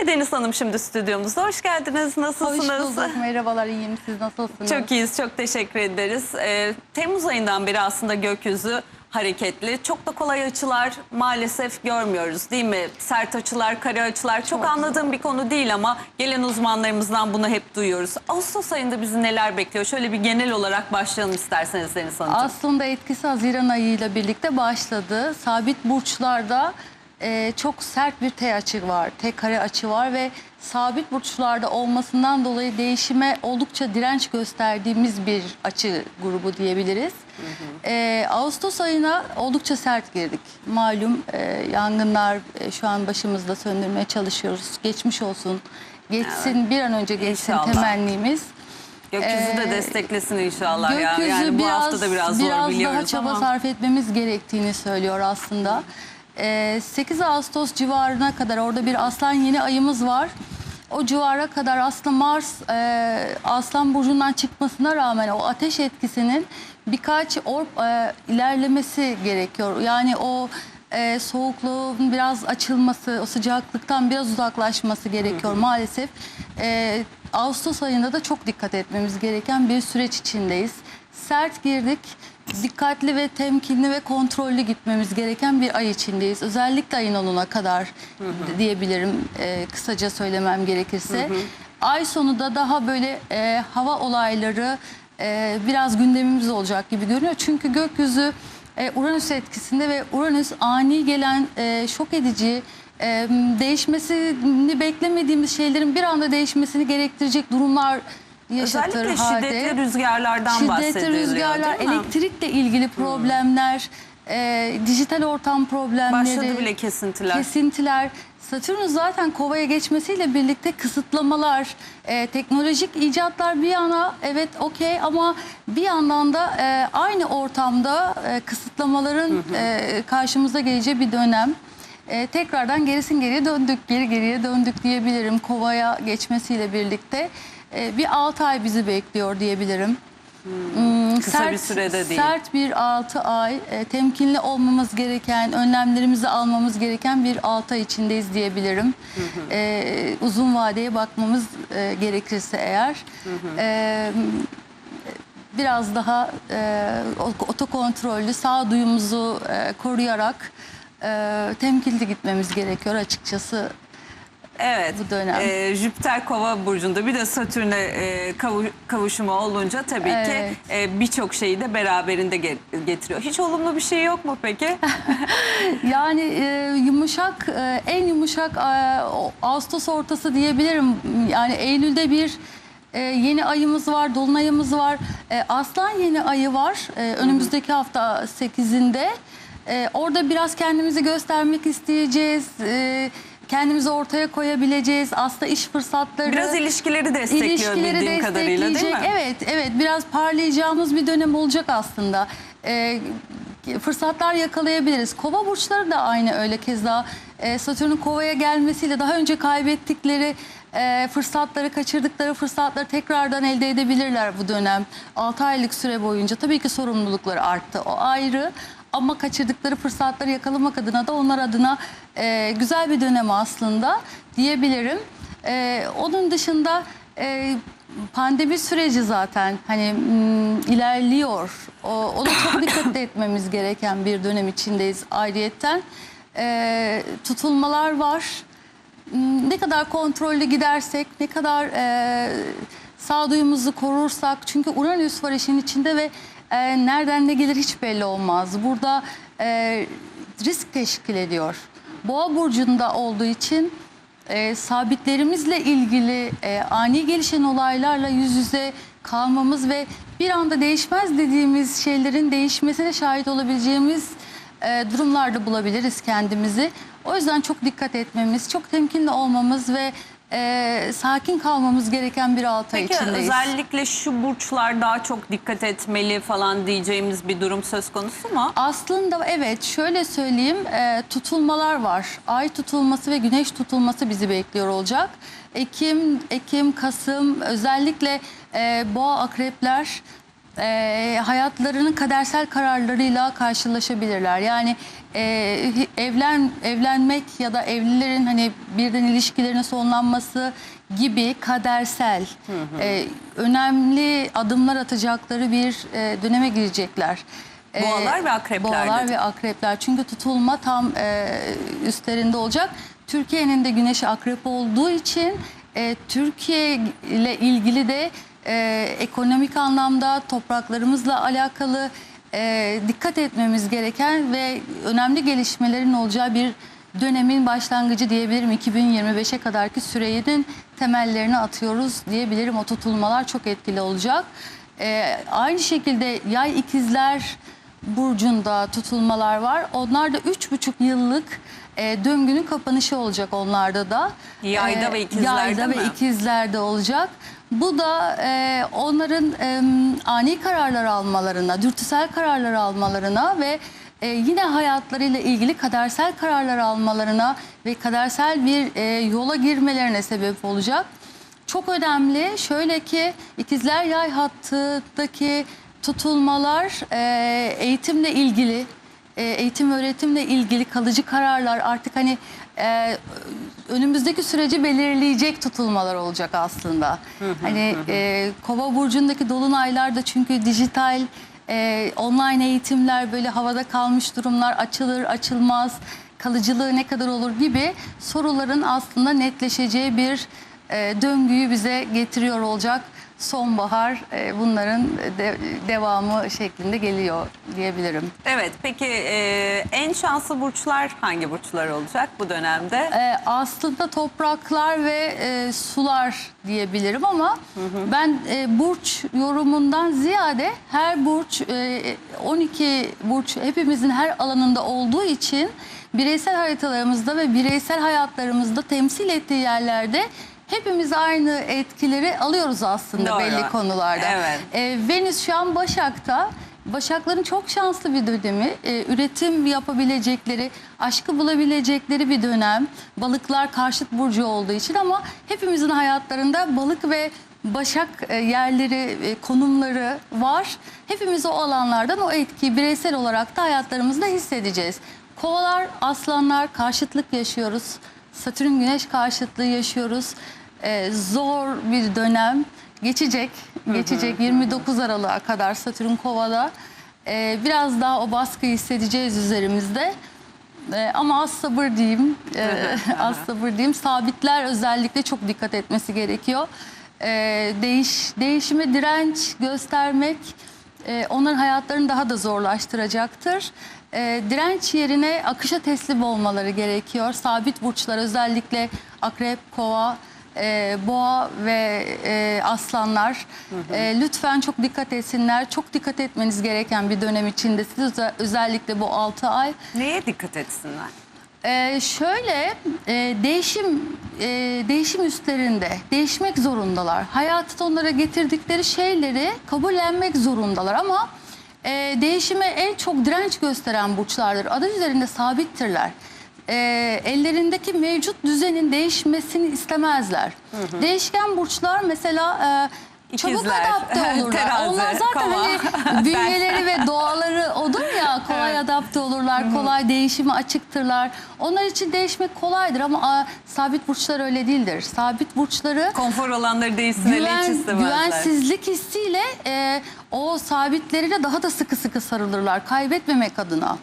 Ve Deniz Hanım şimdi stüdyomuzda. Hoş geldiniz. Hoş Nasılsınız? bulduk. Merhabalar, iyiyim. Siz nasılsınız? Çok iyiyiz. Çok teşekkür ederiz. Ee, Temmuz ayından beri aslında gökyüzü hareketli. Çok da kolay açılar maalesef görmüyoruz değil mi? Sert açılar, kare açılar. Çok, anladığım bir konu değil ama gelen uzmanlarımızdan bunu hep duyuyoruz. Ağustos ayında bizi neler bekliyor? Şöyle bir genel olarak başlayalım isterseniz Deniz Hanım. Aslında etkisi Haziran ayıyla birlikte başladı. Sabit burçlarda e, çok sert bir T açı var, T kare açı var ve sabit burçlarda olmasından dolayı değişime oldukça direnç gösterdiğimiz bir açı grubu diyebiliriz. E, Ağustos ayına oldukça sert girdik. Malum e, yangınlar e, şu an başımızda söndürmeye çalışıyoruz. Geçmiş olsun. Geçsin bir an önce geçsin İnşallah. temennimiz. Gökyüzü de Ee, desteklesin inşallah ya. Gökyüzü Yani bu biraz, hafta da biraz, biraz zor biliyoruz daha çaba ama. sarf etmemiz gerektiğini söylüyor aslında. Ee, 8 Ağustos civarına kadar orada bir aslan yeni ayımız var. O civara kadar aslında Mars e, Aslan Burcu'ndan çıkmasına rağmen o ateş etkisinin birkaç orp e, ilerlemesi gerekiyor. Yani o e, soğukluğun biraz açılması, o sıcaklıktan biraz uzaklaşması gerekiyor maalesef. E, Ağustos ayında da çok dikkat etmemiz gereken bir süreç içindeyiz. Sert girdik, dikkatli ve temkinli ve kontrollü gitmemiz gereken bir ay içindeyiz. Özellikle ayın 10'una kadar diyebilirim e, kısaca söylemem gerekirse. Ay sonu da daha böyle e, hava olayları e, biraz gündemimiz olacak gibi görünüyor. Çünkü gökyüzü e, Uranüs etkisinde ve Uranüs ani gelen e, şok edici e, değişmesini beklemediğimiz şeylerin bir anda değişmesini gerektirecek durumlar yaşatır Özellikle halde. şiddetli rüzgarlardan bahsediliyor. Şiddetli rüzgarlar, değil mi? elektrikle ilgili problemler, e, dijital ortam problemleri. Başladı bile kesintiler. Kesintiler. Satürn zaten kovaya geçmesiyle birlikte kısıtlamalar, e, teknolojik icatlar bir yana evet okey ama bir yandan da e, aynı ortamda e, kısıtlamaların e, karşımıza geleceği bir dönem. E, tekrardan gerisin geriye döndük, geri geriye döndük diyebilirim kovaya geçmesiyle birlikte. E, bir 6 ay bizi bekliyor diyebilirim. Hmm, Kısa bir sürede değil. Sert bir 6 ay, e, temkinli olmamız gereken, önlemlerimizi almamız gereken bir 6 ay içindeyiz diyebilirim. E, uzun vadeye bakmamız e, gerekirse eğer. E, biraz daha e, otokontrollü, sağduyumuzu e, koruyarak e, temkinli gitmemiz gerekiyor açıkçası. Evet. bu dönem. Ee, Jüpiter Kova burcunda bir de Satürn'e e, kavu- kavuşumu olunca tabii Evet. ki e, birçok şeyi de beraberinde ge- getiriyor. Hiç olumlu bir şey yok mu peki? Yani e, yumuşak, e, en yumuşak e, o- Ağustos ortası diyebilirim. Yani Eylül'de bir e, yeni ayımız var, dolunayımız var. E, Aslan yeni ayı var e, önümüzdeki hafta 8'inde. E, orada biraz kendimizi göstermek isteyeceğiz. E, kendimizi ortaya koyabileceğiz. Aslında iş fırsatları... Biraz ilişkileri destekliyor İlişkileri bildiğim kadarıyla değil mi? Evet, evet. Biraz parlayacağımız bir dönem olacak aslında. Ee, fırsatlar yakalayabiliriz. Kova burçları da aynı öyle keza. Ee, Satürn'ün kovaya gelmesiyle daha önce kaybettikleri e, fırsatları, kaçırdıkları fırsatları tekrardan elde edebilirler bu dönem. 6 aylık süre boyunca tabii ki sorumlulukları arttı. O ayrı. Ama kaçırdıkları fırsatları yakalamak adına da onlar adına e, güzel bir dönem aslında diyebilirim. E, onun dışında e, pandemi süreci zaten hani mm, ilerliyor. O, ona çok dikkat etmemiz gereken bir dönem içindeyiz ayrıyetten. E, tutulmalar var. Hmm, Ne kadar kontrollü gidersek, ne kadar e, sağduyumuzu korursak. Çünkü Uranüs var işin içinde ve e, nereden ne gelir hiç belli olmaz. Burada e, risk teşkil ediyor. Boğa burcunda olduğu için e, sabitlerimizle ilgili e, ani gelişen olaylarla yüz yüze kalmamız ve bir anda değişmez dediğimiz şeylerin değişmesine şahit olabileceğimiz e, durumlarda bulabiliriz kendimizi. O yüzden çok dikkat etmemiz, çok temkinli olmamız ve e, sakin kalmamız gereken bir altı Peki içindeyiz. özellikle şu burçlar daha çok dikkat etmeli falan diyeceğimiz bir durum söz konusu mu? Aslında evet şöyle söyleyeyim e, tutulmalar var. Ay tutulması ve güneş tutulması bizi bekliyor olacak. Ekim, Ekim, Kasım özellikle e, boğa akrepler e, hayatlarının kadersel kararlarıyla karşılaşabilirler. Yani e, evlen evlenmek ya da evlilerin hani birden ilişkilerinin sonlanması gibi kadersel e, önemli adımlar atacakları bir e, döneme girecekler. E, Boğalar ve akrepler Boğalar ve akrepler. Çünkü tutulma tam e, üstlerinde olacak. Türkiye'nin de güneşi akrep olduğu için e, Türkiye ile ilgili de e, ekonomik anlamda topraklarımızla alakalı e, dikkat etmemiz gereken ve önemli gelişmelerin olacağı bir dönemin başlangıcı diyebilirim. 2025'e kadarki sürenin temellerini atıyoruz diyebilirim. O tutulmalar çok etkili olacak. E, aynı şekilde yay ikizler burcunda tutulmalar var. Onlar da üç buçuk yıllık e, döngünün kapanışı olacak onlarda da. Yayda ve ikizlerde Yayda mi? ve ikizlerde olacak. Bu da e, onların e, ani kararlar almalarına, dürtüsel kararlar almalarına ve e, yine hayatlarıyla ilgili kadersel kararlar almalarına ve kadersel bir e, yola girmelerine sebep olacak. Çok önemli. Şöyle ki ikizler yay hattındaki tutulmalar e, eğitimle ilgili, e, eğitim öğretimle ilgili kalıcı kararlar artık hani e, önümüzdeki süreci belirleyecek tutulmalar olacak aslında. Hani e, Kova burcundaki dolunaylar da çünkü dijital e, online eğitimler böyle havada kalmış durumlar açılır açılmaz kalıcılığı ne kadar olur gibi soruların aslında netleşeceği bir e, döngüyü bize getiriyor olacak. Sonbahar e, bunların de- devamı şeklinde geliyor diyebilirim. Evet peki e, en şanslı burçlar hangi burçlar olacak bu dönemde? E, aslında topraklar ve e, sular diyebilirim ama ben e, burç yorumundan ziyade her burç e, 12 burç hepimizin her alanında olduğu için bireysel haritalarımızda ve bireysel hayatlarımızda temsil ettiği yerlerde hepimiz aynı etkileri alıyoruz aslında Doğru. belli konularda. Evet. E, Venüs şu an Başak'ta. Başakların çok şanslı bir dönemi. E, üretim yapabilecekleri, aşkı bulabilecekleri bir dönem. Balıklar karşıt burcu olduğu için ama hepimizin hayatlarında balık ve Başak e, yerleri, e, konumları var. Hepimiz o alanlardan o etkiyi bireysel olarak da hayatlarımızda hissedeceğiz. Kovalar, aslanlar karşıtlık yaşıyoruz. Satürn güneş karşıtlığı yaşıyoruz. E, zor bir dönem geçecek. Geçecek 29 Aralık'a kadar Satürn Kova'da. E, biraz daha o baskıyı hissedeceğiz üzerimizde. E, ama az sabır diyeyim. E, az sabır diyeyim. Sabitler özellikle çok dikkat etmesi gerekiyor. E, değiş değişime direnç göstermek e, onların hayatlarını daha da zorlaştıracaktır. E, direnç yerine akışa teslim olmaları gerekiyor. Sabit burçlar özellikle akrep, kova, e, boğa ve e, aslanlar e, lütfen çok dikkat etsinler. Çok dikkat etmeniz gereken bir dönem içindesiniz. Öze- Özellikle bu 6 ay. Neye dikkat etsinler? Ee, şöyle e, değişim e, değişim üstlerinde değişmek zorundalar. Hayatın onlara getirdikleri şeyleri kabullenmek zorundalar ama e, değişime en çok direnç gösteren burçlardır. Adı üzerinde sabittirler. E, ellerindeki mevcut düzenin değişmesini istemezler. Değişken burçlar mesela e, Çabuk İkizler, adapte olurlar. terazi, Onlar zaten kova, hani bünyeleri ve doğaları odur ya kolay adapte olurlar, kolay değişime açıktırlar. Onlar için değişmek kolaydır ama aa, sabit burçlar öyle değildir. Sabit burçları Konfor alanları değişsin hiç güven, istemezler. güvensizlik hissiyle e, o sabitlerine daha da sıkı sıkı sarılırlar kaybetmemek adına.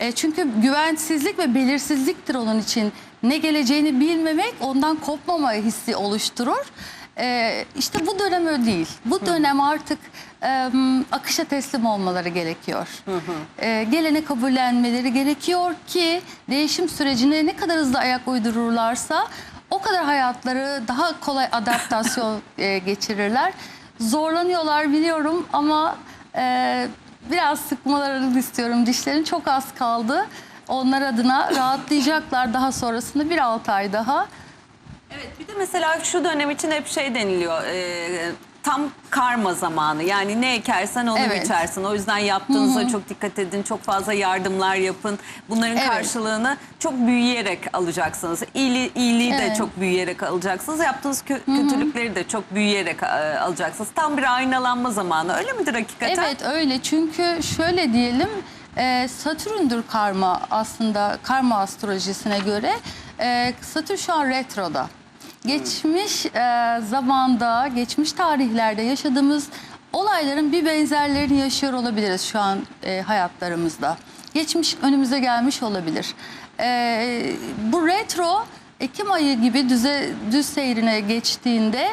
E, çünkü güvensizlik ve belirsizliktir onun için. Ne geleceğini bilmemek ondan kopmama hissi oluşturur. E, işte bu dönem öyle değil. Bu dönem artık e, akışa teslim olmaları gerekiyor. E, gelene kabullenmeleri gerekiyor ki değişim sürecine ne kadar hızlı ayak uydururlarsa o kadar hayatları daha kolay adaptasyon e, geçirirler. Zorlanıyorlar biliyorum ama e, biraz sıkmalarını istiyorum. Dişlerin çok az kaldı. Onlar adına rahatlayacaklar daha sonrasında bir 6 ay daha. Evet bir de mesela şu dönem için hep şey deniliyor. e, tam karma zamanı. Yani ne ekersen onu Evet. biçersin. O yüzden yaptığınıza çok dikkat edin. Çok fazla yardımlar yapın. Bunların Evet. karşılığını çok büyüyerek alacaksınız. İyiliği, iyiliği de Evet. çok büyüyerek alacaksınız. Yaptığınız kö- kötülükleri de çok büyüyerek e, alacaksınız. Tam bir aynalanma zamanı. Öyle midir hakikaten? Evet öyle çünkü şöyle diyelim e, Satürn'dür karma aslında karma astrolojisine göre. E, Satürn şu an retroda. Geçmiş e, zamanda, geçmiş tarihlerde yaşadığımız olayların bir benzerlerini yaşıyor olabiliriz şu an e, hayatlarımızda. Geçmiş önümüze gelmiş olabilir. E, bu retro Ekim ayı gibi düze, düz seyrine geçtiğinde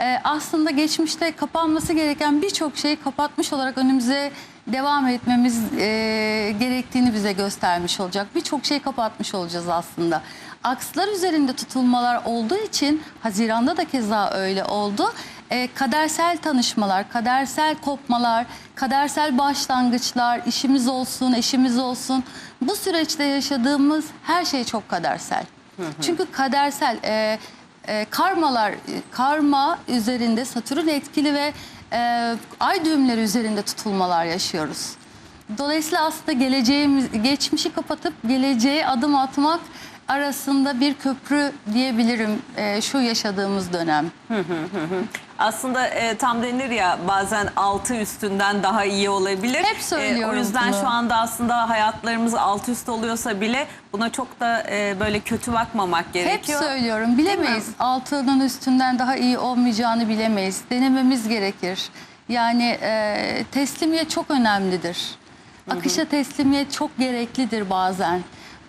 e, aslında geçmişte kapanması gereken birçok şeyi kapatmış olarak önümüze devam etmemiz e, gerektiğini bize göstermiş olacak. Birçok şey kapatmış olacağız aslında. Akslar üzerinde tutulmalar olduğu için Haziran'da da keza öyle oldu. E, kadersel tanışmalar, kadersel kopmalar, kadersel başlangıçlar, işimiz olsun, eşimiz olsun. Bu süreçte yaşadığımız her şey çok kadersel. Çünkü kadersel e, e, karmalar, karma üzerinde Satürn etkili ve e, ay düğümleri üzerinde tutulmalar yaşıyoruz. Dolayısıyla aslında geleceğimiz, geçmişi kapatıp geleceğe adım atmak arasında bir köprü diyebilirim e, şu yaşadığımız dönem. Aslında e, tam denir ya bazen altı üstünden daha iyi olabilir. Hep söylüyorum o yüzden bunu. şu anda aslında hayatlarımız alt üst oluyorsa bile buna çok da e, böyle kötü bakmamak Hep gerekiyor. söylüyorum bilemeyiz. Altının üstünden daha iyi olmayacağını bilemeyiz. Denememiz gerekir. Yani e, teslimiyet çok önemlidir. Akışa teslimiyet çok gereklidir bazen.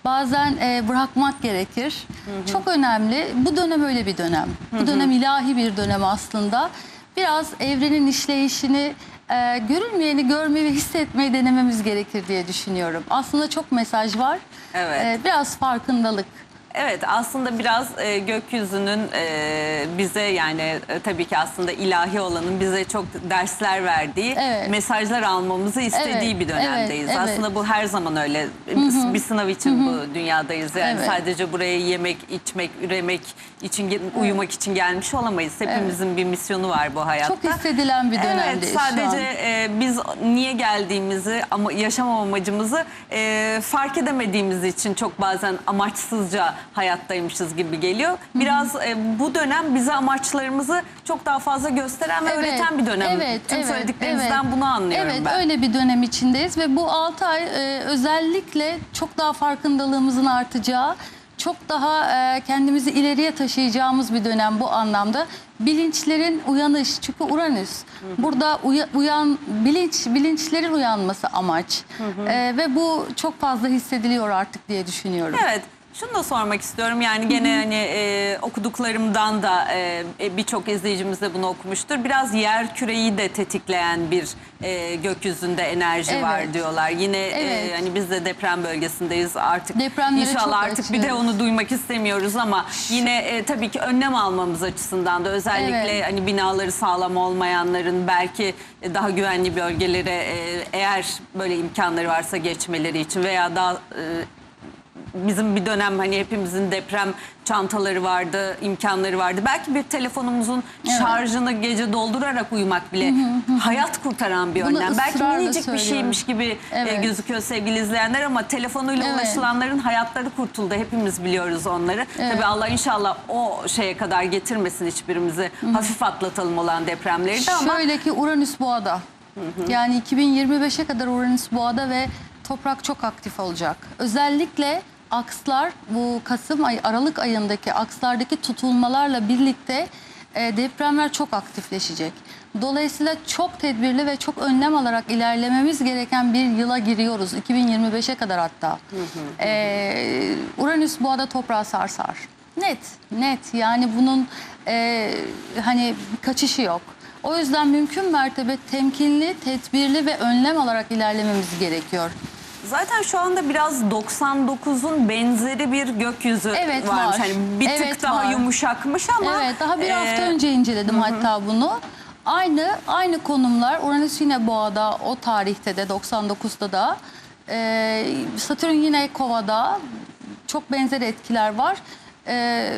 Bazen e, bırakmak gerekir. Çok önemli. Bu dönem öyle bir dönem. Bu dönem ilahi bir dönem aslında. Biraz evrenin işleyişini e, görülmeyeni görmeyi ve hissetmeyi denememiz gerekir diye düşünüyorum. Aslında çok mesaj var. Evet. E, biraz farkındalık. Evet aslında biraz e, gökyüzünün e, bize yani e, tabii ki aslında ilahi olanın bize çok dersler verdiği Evet. mesajlar almamızı istediği Evet, bir dönemdeyiz. evet, evet. Aslında bu her zaman öyle bir, bir sınav için bu dünyadayız. Yani Evet. sadece buraya yemek, içmek, üremek için ge- uyumak için gelmiş olamayız. Hepimizin bir misyonu var bu hayatta. Çok hissedilen bir Evet dönemdeyiz şu sadece an. e, biz niye geldiğimizi ama yaşam amacımızı e, fark edemediğimiz için çok bazen amaçsızca hayattaymışız gibi geliyor. Biraz e, bu dönem bize amaçlarımızı çok daha fazla gösteren ve öğreten bir dönem. Tüm söylediklerinizden bunu anlıyorum evet, ben. öyle bir dönem içindeyiz ve bu 6 ay e, özellikle çok daha farkındalığımızın artacağı, çok daha e, kendimizi ileriye taşıyacağımız bir dönem bu anlamda. Bilinçlerin uyanış çünkü Uranüs. Burada uya- uyan bilinç bilinçlerin uyanması amaç. E, ve bu çok fazla hissediliyor artık diye düşünüyorum. Evet. Şunu da sormak istiyorum yani gene hani e, okuduklarımdan da e, e, birçok izleyicimiz de bunu okumuştur. Biraz yer küreyi de tetikleyen bir e, gökyüzünde enerji Evet. var diyorlar. Yine e, Evet. hani biz de deprem bölgesindeyiz artık. Depremlere İnşallah çok artık bir de açığız. onu duymak istemiyoruz ama yine e, tabii ki önlem almamız açısından da özellikle Evet. hani binaları sağlam olmayanların belki e, daha güvenli bölgelere e, eğer böyle imkanları varsa geçmeleri için veya daha e, bizim bir dönem hani hepimizin deprem çantaları vardı, imkanları vardı. Belki bir telefonumuzun şarjını gece doldurarak uyumak bile hayat kurtaran bir Bunu önlem. Belki minicik bir şeymiş gibi e, Evet. gözüküyor sevgili izleyenler ama telefonuyla Evet. ulaşılanların hayatları kurtuldu. Hepimiz biliyoruz onları. Tabii Allah inşallah o şeye kadar getirmesin hiçbirimizi. Hafif atlatalım olan depremleri de ama Şöyle ki Uranüs boğada. Yani 2025'e kadar Uranüs boğada ve toprak çok aktif olacak. Özellikle akslar bu Kasım ay Aralık ayındaki akslardaki tutulmalarla birlikte e, depremler çok aktifleşecek. Dolayısıyla çok tedbirli ve çok önlem alarak ilerlememiz gereken bir yıla giriyoruz. 2025'e kadar hatta. E, Uranüs boğada toprağı sarsar. Net, net. Yani bunun e, hani kaçışı yok. O yüzden mümkün mertebe temkinli, tedbirli ve önlem alarak ilerlememiz gerekiyor. Zaten şu anda biraz 99'un benzeri bir gökyüzü Evet, varmış. var. Hani bir tık Evet, daha var. yumuşakmış ama evet, daha bir e, hafta önce inceledim hatta bunu. Aynı aynı konumlar Uranüs yine Boğa'da o tarihte de 99'da da e, Satürn yine Kova'da çok benzer etkiler var. e,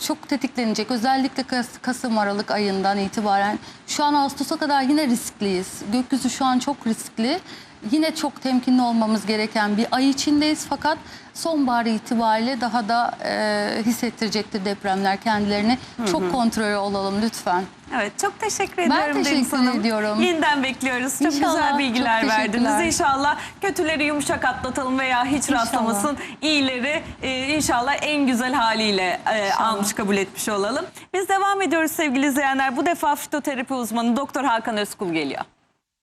çok tetiklenecek. Özellikle Kas- Kasım Aralık ayından itibaren şu an Ağustos'a kadar yine riskliyiz. Gökyüzü şu an çok riskli. Yine çok temkinli olmamız gereken bir ay içindeyiz fakat sonbahar itibariyle daha da e, hissettirecektir depremler kendilerini. Çok kontrol olalım lütfen. Evet çok teşekkür ediyorum Deniz teşekkür Hanım. ediyorum. Yeniden bekliyoruz. Çok İnşallah. güzel bilgiler Çok verdiniz. İnşallah kötüleri yumuşak atlatalım veya hiç İnşallah. rastlamasın. İyileri e, inşallah en güzel haliyle e, almış kabul etmiş olalım. Biz devam ediyoruz sevgili izleyenler. Bu defa fitoterapi uzmanı Doktor Hakan Özkul geliyor.